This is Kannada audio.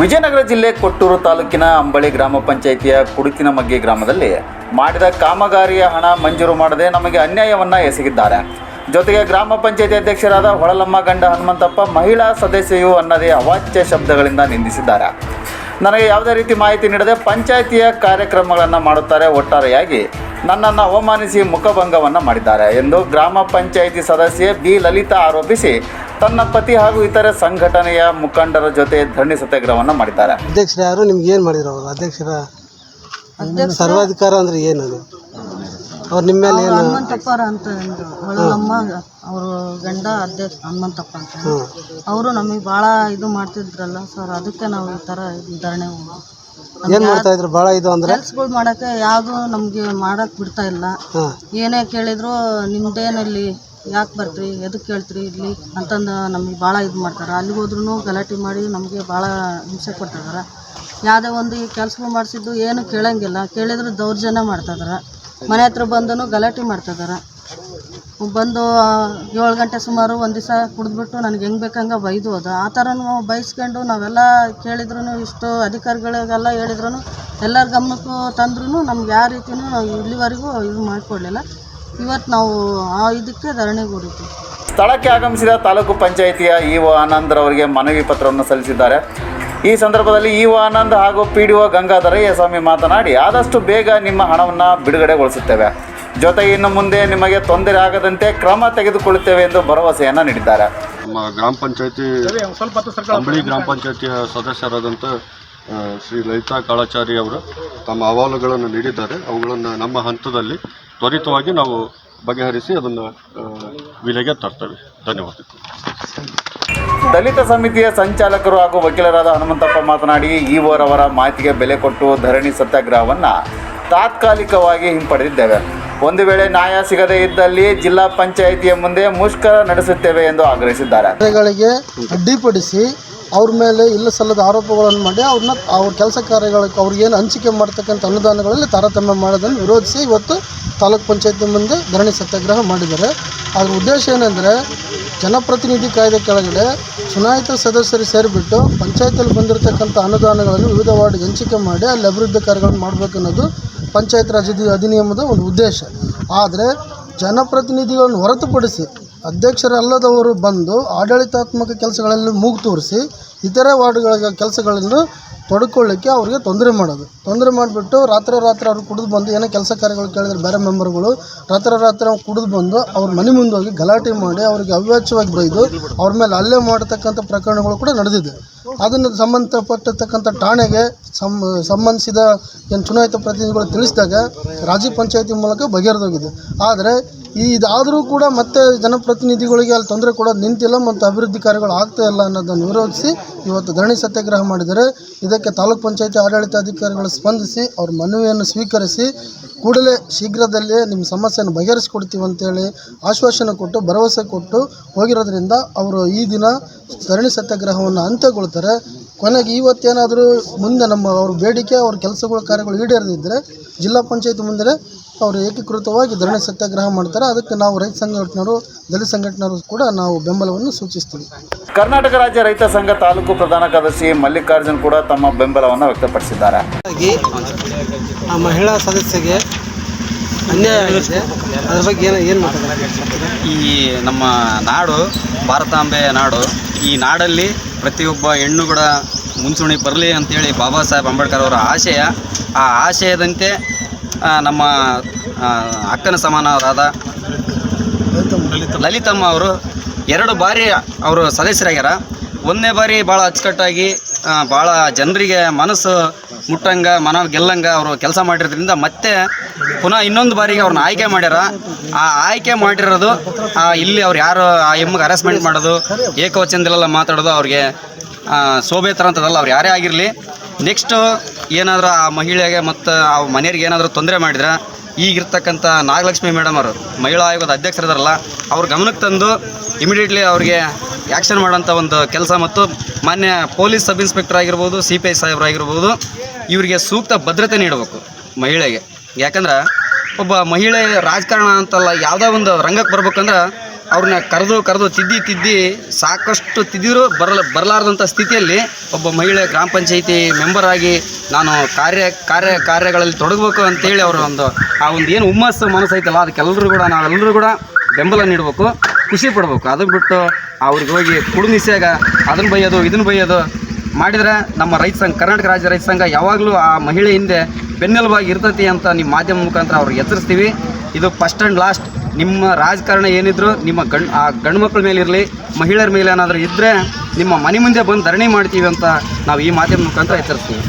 ವಿಜಯನಗರ ಜಿಲ್ಲೆ ಕೊಟ್ಟೂರು ತಾಲೂಕಿನ ಅಂಬಳಿ ಗ್ರಾಮ ಪಂಚಾಯಿತಿಯ ಕುಡುಕಿನಮಗ್ಗಿ ಗ್ರಾಮದಲ್ಲಿ ಮಾಡಿದ ಕಾಮಗಾರಿಯ ಹಣ ಮಂಜೂರು ಮಾಡದೆ ನಮಗೆ ಅನ್ಯಾಯವನ್ನ ಎಸಗಿದ್ದಾರೆ. ಜೊತೆಗೆ ಗ್ರಾಮ ಪಂಚಾಯಿತಿ ಅಧ್ಯಕ್ಷರಾದ ಹೊಳಲಮ್ಮ ಗಂಡ ಹನುಮಂತಪ್ಪ ಮಹಿಳಾ ಸದಸ್ಯೆಯು ಅನ್ನದೇ ಅವಾಚ್ಯ ಶಬ್ದಗಳಿಂದ ನಿಂದಿಸಿದ್ದಾರೆ. ನನಗೆ ಯಾವುದೇ ರೀತಿ ಮಾಹಿತಿ ನೀಡದೆ ಪಂಚಾಯಿತಿಯ ಕಾರ್ಯಕ್ರಮಗಳನ್ನು ಮಾಡುತ್ತಾರೆ ಒಟ್ಟಾರೆಯಾಗಿ ನನ್ನನ್ನು ಅವಮಾನಿಸಿ ಮುಖಭಂಗವನ್ನು ಮಾಡಿದ್ದಾರೆ ಎಂದು ಗ್ರಾಮ ಪಂಚಾಯಿತಿ ಸದಸ್ಯೆ ಬಿ. ಲಲಿತಾ ಆರೋಪಿಸಿ ತನ್ನ ಪತಿ ಹಾಗೂ ಇತರೆ ಸಂಘಟನೆಯ ಮುಖಂಡರ ಜೊತೆ ಧರಣಿ ಸತ್ಯಾಗ್ರಹವನ್ನು ಮಾಡಿದ್ದಾರೆ. ಅಧ್ಯಕ್ಷರು ಯಾರು? ನಿಮ್ಗೆ ಏನು ಮಾಡಿದ್ರು ಅವರು? ಅಧ್ಯಕ್ಷರ ಸರ್ವಾಧಿಕಾರ ಅಂದರೆ ಏನದು ಅವ್ರು ನಿಮ್ಮ ಮೇಲೆ ಏನು ಹನುಮಂತಪ್ಪರ ಅಂತ ಒಂದು ಹೊಳಲಮ್ಮ ಅವರು ಗಂಡ ಅಧ್ಯಕ್ಷ ಹನುಮಂತಪ್ಪ ಅಂತ. ಅವರು ನಮಗೆ ಭಾಳ ಇದು ಮಾಡ್ತಿದ್ರಲ್ಲ ಸರ್ ಅದಕ್ಕೆ ನಾವು ಈ ಥರ ಧರಣಿ ಏನು ಮಾಡ್ತಾ ಇದ್ರು? ಭಾಳ ಇದು ಅಂದ್ರೆ? ಕೆಲ್ಸಗಳು ಮಾಡೋಕ್ಕೆ ಯಾವುದು ನಮಗೆ ಮಾಡಕ್ಕೆ ಬಿಡ್ತಾ ಇಲ್ಲ. ಏನೇ ಕೇಳಿದ್ರು ನಿಮ್ದೇನಲ್ಲಿ ಯಾಕೆ ಬರ್ತೀರಿ? ಎದಕ್ಕೆ ಕೇಳ್ತೀರಿ ಇಲ್ಲಿ? ಅಂತಂದು ನಮಗೆ ಭಾಳ ಇದು ಮಾಡ್ತಾರೆ. ಅಲ್ಲಿಗೆ ಹೋದ್ರೂ ಗಲಾಟೆ ಮಾಡಿ ನಮಗೆ ಭಾಳ ಹಿಂಸೆ ಕೊಡ್ತಿದಾರೆ ಯಾವುದೇ ಒಂದು ಈ ಕೆಲ್ಸಗಳು ಮಾಡಿಸಿದ್ದು ಏನು ಕೇಳಂಗಿಲ್ಲ. ಕೇಳಿದ್ರೆ ದೌರ್ಜನ್ಯ ಮಾಡ್ತಿದಾರೆ ಮನೆ ಹತ್ರ ಬಂದು ಗಲಾಟೆ ಮಾಡ್ತಿದಾರೆ ಬಂದು ಏಳು ಗಂಟೆ ಸುಮಾರು ಒಂದು ದಿವಸ ಕುಡಿದ್ಬಿಟ್ಟು ನನಗೆ ಹೆಂಗೆ ಬೇಕಂಗೆ ಬೈದು ಅದು ಆ ಥರನೂ ಬೈಸ್ಕೊಂಡು ನಾವೆಲ್ಲ ಕೇಳಿದ್ರು ಇಷ್ಟು ಅಧಿಕಾರಿಗಳಿಗೆಲ್ಲ ಹೇಳಿದ್ರು ಎಲ್ಲರ ಗಮನಕ್ಕೂ ತಂದ್ರೂ ನಮ್ಗೆ ಯಾವ ರೀತಿನೂ ಇಲ್ಲಿವರೆಗೂ ಇದು ಮಾಡಿಕೊಡ್ಲಿಲ್ಲ. ಇವತ್ತು ನಾವು ಆ ಇದಕ್ಕೆ ಧರಣಿ ಹೊಡಿತೀವಿ ಸ್ಥಳಕ್ಕೆ ಆಗಮಿಸಿದ ತಾಲೂಕು ಪಂಚಾಯಿತಿಯ ಇ ಒ ಆನಂದ್ರವರಿಗೆ ಮನವಿ ಪತ್ರವನ್ನು ಸಲ್ಲಿಸಿದ್ದಾರೆ. ಈ ಸಂದರ್ಭದಲ್ಲಿ ಇಒ ಆನಂದ್ ಹಾಗೂ P D O Gangadharaiah Swamy ಮಾತನಾಡಿ ಆದಷ್ಟು ಬೇಗ ನಿಮ್ಮ ಹಣವನ್ನು ಬಿಡುಗಡೆಗೊಳಿಸುತ್ತೇವೆ. ಜೊತೆಗೆ ಇನ್ನು ಮುಂದೆ ನಿಮಗೆ ತೊಂದರೆ ಆಗದಂತೆ ಕ್ರಮ ತೆಗೆದುಕೊಳ್ಳುತ್ತೇವೆ ಎಂದು ಭರವಸೆಯನ್ನು ನೀಡಿದ್ದಾರೆ. ನಮ್ಮ ಗ್ರಾಮ ಪಂಚಾಯತಿ ಅಂಬಳಿ ಗ್ರಾಮ ಪಂಚಾಯತಿಯ ಸದಸ್ಯರಾದಂಥ ಶ್ರೀ ಲಲಿತಾ ಕಾಳಾಚಾರಿ ಅವರು ತಮ್ಮ ಅಹವಾಲುಗಳನ್ನು ನೀಡಿದ್ದಾರೆ. ಅವುಗಳನ್ನು ನಮ್ಮ ಹಂತದಲ್ಲಿ ತ್ವರಿತವಾಗಿ ನಾವು ಬಗೆಹರಿಸಿ ಅದನ್ನು ವಿಲೆಗೆ ತರ್ತೇವೆ. ಧನ್ಯವಾದಗಳು ದಲಿತ ಸಮಿತಿಯ ಸಂಚಾಲಕರು ಹಾಗೂ ವಕೀಲರಾದ ಹನುಮಂತಪ್ಪ ಮಾತನಾಡಿ ಈವರವರ ಮಾಹಿತಿಗೆ ಬೆಲೆ ಕೊಟ್ಟು ಧರಣಿ ಸತ್ಯಾಗ್ರಹವನ್ನು ತಾತ್ಕಾಲಿಕವಾಗಿ ಹಿಂಪಡೆದಿದ್ದೇವೆ. ಒಂದು ವೇಳೆ ನ್ಯಾಯ ಸಿಗದೇ ಇದ್ದಲ್ಲಿ ಜಿಲ್ಲಾ ಪಂಚಾಯಿತಿಯ ಮುಂದೆ ಮುಷ್ಕರ ನಡೆಸುತ್ತೇವೆ ಎಂದು ಆಗ್ರಹಿಸಿದ್ದಾರೆ. ಕಾರ್ಯಗಳಿಗೆ ಅಡ್ಡಿಪಡಿಸಿ ಅವ್ರ ಮೇಲೆ ಇಲ್ಲ ಸಲ್ಲದ ಆರೋಪಗಳನ್ನು ಮಾಡಿ ಅವ್ರನ್ನ ಅವ್ರ ಕೆಲಸ ಕಾರ್ಯಗಳಿಗೆ ಅವ್ರಿಗೇನು ಹಂಚಿಕೆ ಮಾಡ್ತಕ್ಕಂಥ ಅನುದಾನಗಳಲ್ಲಿ ತಾರತಮ್ಯ ಮಾಡೋದನ್ನು ವಿರೋಧಿಸಿ ಇವತ್ತು ತಾಲೂಕ್ ಪಂಚಾಯತಿ ಮುಂದೆ ಧರಣಿ ಸತ್ಯಾಗ್ರಹ ಮಾಡಿದ್ದಾರೆ. ಅದರ ಉದ್ದೇಶ ಏನಂದರೆ, ಜನಪ್ರತಿನಿಧಿ ಕಾಯ್ದೆ ಕೆಳಗಡೆ ಚುನಾಯಿತ ಸದಸ್ಯರು ಸೇರಿಬಿಟ್ಟು ಪಂಚಾಯತಿಯಲ್ಲಿ ಬಂದಿರತಕ್ಕಂಥ ಅನುದಾನಗಳನ್ನು ವಿವಿಧ ವಾರ್ಡ್ಗೆ ಹಂಚಿಕೆ ಮಾಡಿ ಅಲ್ಲಿ ಅಭಿವೃದ್ಧಿ ಕಾರ್ಯಗಳನ್ನು ಮಾಡಬೇಕು ಅನ್ನೋದು ಪಂಚಾಯತ್ ರಾಜ್ ಅಧಿನಿಯಮದ ಒಂದು ಉದ್ದೇಶ. ಆದರೆ ಜನಪ್ರತಿನಿಧಿಗಳನ್ನು ಹೊರತುಪಡಿಸಿ ಅಧ್ಯಕ್ಷರಲ್ಲದವರು ಬಂದು ಆಡಳಿತಾತ್ಮಕ ಕೆಲಸಗಳಲ್ಲಿ ಮೂಗು ತೋರಿಸಿ, ಇತರೆ ವಾರ್ಡ್ಗಳ ಕೆಲಸಗಳನ್ನು ತೊಡ್ಕೊಳ್ಳಿಕ್ಕೆ ಅವ್ರಿಗೆ ತೊಂದರೆ ಮಾಡೋದು. ತೊಂದರೆ ಮಾಡಿಬಿಟ್ಟು ರಾತ್ರಿ ರಾತ್ರಿ ಅವ್ರು ಕುಡಿದು ಬಂದು ಏನೋ ಕೆಲಸ ಕಾರ್ಯಗಳು ಕೇಳಿದ್ರೆ ಬೇರೆ ಮೆಂಬರ್ಗಳು ರಾತ್ರಿ ರಾತ್ರಿ ಅವ್ರು ಕುಡಿದು ಬಂದು ಅವ್ರ ಮನೆ ಮುಂದೆ ಹೋಗಿ ಗಲಾಟೆ ಮಾಡಿ ಅವ್ರಿಗೆ ಅವ್ಯಾಚ್ಯವಾಗಿ ಬೈದು ಅವ್ರ ಮೇಲೆ ಹಲ್ಲೆ ಮಾಡತಕ್ಕಂಥ ಪ್ರಕರಣಗಳು ಕೂಡ ನಡೆದಿದೆ. ಅದನ್ನು ಸಂಬಂಧಪಟ್ಟಿರ್ತಕ್ಕಂಥ ಠಾಣೆಗೆ ಸಂಬಂಧಿಸಿದ ಏನು ಚುನಾಯಿತ ಪ್ರತಿನಿಧಿಗಳು ತಿಳಿಸಿದಾಗ ರಾಜ್ಯ ಪಂಚಾಯತಿ ಮೂಲಕ ಬಗೆಹರಿದೋಗಿದೆ. ಆದರೆ ಇದಾದರೂ ಕೂಡ ಮತ್ತೆ ಜನಪ್ರತಿನಿಧಿಗಳಿಗೆ ಅಲ್ಲಿ ತೊಂದರೆ ಕೊಡೋದು ನಿಂತಿಲ್ಲ ಮತ್ತು ಅಭಿವೃದ್ಧಿ ಕಾರ್ಯಗಳು ಆಗ್ತಾ ಇಲ್ಲ ಅನ್ನೋದನ್ನು ವಿರೋಧಿಸಿ ಇವತ್ತು ಧರಣಿ ಸತ್ಯಾಗ್ರಹ ಮಾಡಿದರೆ ಇದಕ್ಕೆ ತಾಲೂಕು ಪಂಚಾಯತಿ ಆಡಳಿತಾಧಿಕಾರಿಗಳು ಸ್ಪಂದಿಸಿ ಅವ್ರ ಮನವಿಯನ್ನು ಸ್ವೀಕರಿಸಿ ಕೂಡಲೇ ಶೀಘ್ರದಲ್ಲೇ ನಿಮ್ಮ ಸಮಸ್ಯೆಯನ್ನು ಬಗೆಹರಿಸ್ಕೊಡ್ತೀವಿ ಅಂತೇಳಿ ಆಶ್ವಾಸನೆ ಕೊಟ್ಟು, ಭರವಸೆ ಕೊಟ್ಟು ಹೋಗಿರೋದ್ರಿಂದ ಅವರು ಈ ದಿನ ಧರಣಿ ಸತ್ಯಾಗ್ರಹವನ್ನು ಅಂತ್ಯಗೊಳ್ತಾರೆ. ಕೊನೆಗೆ ಇವತ್ತೇನಾದರೂ ಮುಂದೆ ನಮ್ಮ ಅವ್ರ ಬೇಡಿಕೆ, ಅವ್ರ ಕೆಲಸಗಳ, ಕಾರ್ಯಗಳು ಈಡೇರದಿದ್ದರೆ ಜಿಲ್ಲಾ ಪಂಚಾಯತ್ ಮುಂದೆ ಅವರು ಏಕೀಕೃತವಾಗಿ ಧರಣಿ ಸತ್ಯಾಗ್ರಹ ಮಾಡ್ತಾರೆ. ಅದಕ್ಕೆ ನಾವು ರೈತ ಸಂಘಟನೆಯವರು ದಲಿತ ಸಂಘಟನೆಯವರು ಕೂಡ ನಾವು ಬೆಂಬಲವನ್ನು ಸೂಚಿಸ್ತೀವಿ. ಕರ್ನಾಟಕ ರಾಜ್ಯ ರೈತ ಸಂಘ ತಾಲೂಕು ಪ್ರಧಾನ ಕಾರ್ಯದರ್ಶಿ ಮಲ್ಲಿಕಾರ್ಜುನ್ ಕೂಡ ತಮ್ಮ ಬೆಂಬಲವನ್ನು ವ್ಯಕ್ತಪಡಿಸಿದ್ದಾರೆ. ಹಾಗಾಗಿ ಆ ಮಹಿಳಾ ಸದಸ್ಯಗೆ ಅನ್ಯಾಯ ಆಗಿದೆ. ಅದ್ರ ಬಗ್ಗೆ ಏನು ಏನು ಈ ನಮ್ಮ ನಾಡು ಭಾರತಾಂಬೆ ನಾಡು ಈ ನಾಡಲ್ಲಿ ಪ್ರತಿಯೊಬ್ಬ ಹೆಣ್ಣು ಕೂಡ ಮುಂಚೂಣಿ ಬರಲಿ ಅಂತೇಳಿ ಬಾಬಾ ಸಾಹೇಬ್ ಅಂಬೇಡ್ಕರ್ ಅವರ ಆಶಯ ಆ ಆಶಯದಂತೆ ನಮ್ಮ ಅಕ್ಕನ ಸಮಾನರಾದ ಲಲಿತಮ್ಮ ಅವರು ಎರಡು ಬಾರಿ ಅವರು ಸದಸ್ಯರಾಗ್ಯಾರ. ಒಂದನೇ ಬಾರಿ ಭಾಳ ಅಚ್ಚುಕಟ್ಟಾಗಿ ಭಾಳ ಜನರಿಗೆ ಮನಸ್ಸು ಮುಟ್ಟಂಗ, ಮನ ಗೆಲ್ಲಂಗ ಅವರು ಕೆಲಸ ಮಾಡಿರೋದ್ರಿಂದ ಮತ್ತೆ ಪುನಃ ಇನ್ನೊಂದು ಬಾರಿಗೆ ಅವ್ರನ್ನ ಆಯ್ಕೆ ಮಾಡ್ಯಾರ. ಆ ಆಯ್ಕೆ ಮಾಡಿರೋದು ಇಲ್ಲಿ ಅವ್ರು ಯಾರು, ಆ ಎಮ್ಮಗೆ ಹರಾಸ್ಮೆಂಟ್ ಮಾಡೋದು, ಏಕವಚನದಲ್ಲೆಲ್ಲ ಮಾತಾಡೋದು ಅವ್ರಿಗೆ ಶೋಭೆ ಥರ ಅಂತದಲ್ಲ ಅವ್ರು ಯಾರೇ ಆಗಿರಲಿ. ನೆಕ್ಸ್ಟು ಏನಾದರೂ ಆ ಮಹಿಳೆಗೆ ಮತ್ತು ಆ ಮನೆಯವ್ರಿಗೆ ಏನಾದರೂ ತೊಂದರೆ ಮಾಡಿದ್ರೆ ಈಗಿರ್ತಕ್ಕಂಥ ನಾಗಲಕ್ಷ್ಮಿ ಮೇಡಮ್ ಅವರು, ಮಹಿಳಾ ಆಯೋಗದ ಅಧ್ಯಕ್ಷರಿದಾರಲ್ಲ, ಅವ್ರ ಗಮನಕ್ಕೆ ತಂದು ಇಮಿಡಿಯೇಟ್ಲಿ ಅವ್ರಿಗೆ ಆ್ಯಕ್ಷನ್ ಮಾಡೋಂಥ ಒಂದು ಕೆಲಸ ಮತ್ತು ಮಾನ್ಯ ಪೊಲೀಸ್ ಸಬ್ ಇನ್ಸ್ಪೆಕ್ಟರ್ ಆಗಿರ್ಬೋದು ಸಿ ಪಿ ಐ ಸಾಹೇಬ್ರು ಆಗಿರ್ಬೋದು ಇವರಿಗೆ ಸೂಕ್ತ ಭದ್ರತೆ ನೀಡಬೇಕು ಮಹಿಳೆಗೆ. ಯಾಕಂದ್ರೆ ಒಬ್ಬ ಮಹಿಳೆ ರಾಜಕಾರಣ ಅಂತಲ್ಲ ಯಾವುದೋ ಒಂದು ರಂಗಕ್ಕೆ ಬರ್ಬೇಕಂದ್ರೆ ಅವ್ರನ್ನ ಕರೆದು ಕರೆದು ತಿದ್ದಿ ತಿದ್ದಿ ಸಾಕಷ್ಟು ತಿದ್ದಿದ್ರು ಬರಲ ಬರಲಾರ್ದಂಥ ಸ್ಥಿತಿಯಲ್ಲಿ ಒಬ್ಬ ಮಹಿಳೆ ಗ್ರಾಮ ಪಂಚಾಯಿತಿ ಮೆಂಬರ್ ಆಗಿ ನಾನು ಕಾರ್ಯ ಕಾರ್ಯ ಕಾರ್ಯಗಳಲ್ಲಿ ತೊಡಗಬೇಕು ಅಂತೇಳಿ ಅವರು ಒಂದು ಆ ಒಂದು ಏನು ಹುಮ್ಮಸ್ಸು ಮನಸ್ಸು ಐತಲ್ಲ ಅದಕ್ಕೆಲ್ಲರೂ ಕೂಡ ನಾವೆಲ್ಲರೂ ಕೂಡ ಬೆಂಬಲ ನೀಡಬೇಕು, ಖುಷಿ ಪಡಬೇಕು. ಅದನ್ನು ಬಿಟ್ಟು ಅವ್ರಿಗೆ ಹೋಗಿ ಕುಡುನಿಸ್ಯಾಗ ಅದನ್ನು ಬೈಯೋದು ಇದನ್ನು ಬೈಯೋದು ಮಾಡಿದ್ರೆ ನಮ್ಮ ರೈತ ಸಂಘ, ಕರ್ನಾಟಕ ರಾಜ್ಯ ರೈತ ಸಂಘ ಯಾವಾಗಲೂ ಆ ಮಹಿಳೆ ಹಿಂದೆ ಬೆನ್ನೆಲುಬಾಗಿ ಇರ್ತೈತಿ ಅಂತ ನಿಮ್ಮ ಮಾಧ್ಯಮ ಮುಖಾಂತರ ಅವ್ರಿಗೆ ಎಚ್ಚರಿಸ್ತೀವಿ. ಇದು ಫಸ್ಟ್ ಆ್ಯಂಡ್ ಲಾಸ್ಟ್ ನಿಮ್ಮ ರಾಜಕಾರಣ ಏನಿದ್ರು ನಿಮ್ಮ ಗಂಡು, ಆ ಗಂಡು ಮಕ್ಕಳ ಮೇಲೆ ಮಹಿಳೆಯರ ಮೇಲೆ ಏನಾದರೂ ಇದ್ದರೆ ನಿಮ್ಮ ಮನೆ ಮುಂದೆ ಬಂದು ಧರಣಿ ಮಾಡ್ತೀವಿ ಅಂತ ನಾವು ಈ ಮಾಧ್ಯಮ ಮುಖಾಂತರ ಎಚ್ಚರಿಸ್ತೀವಿ.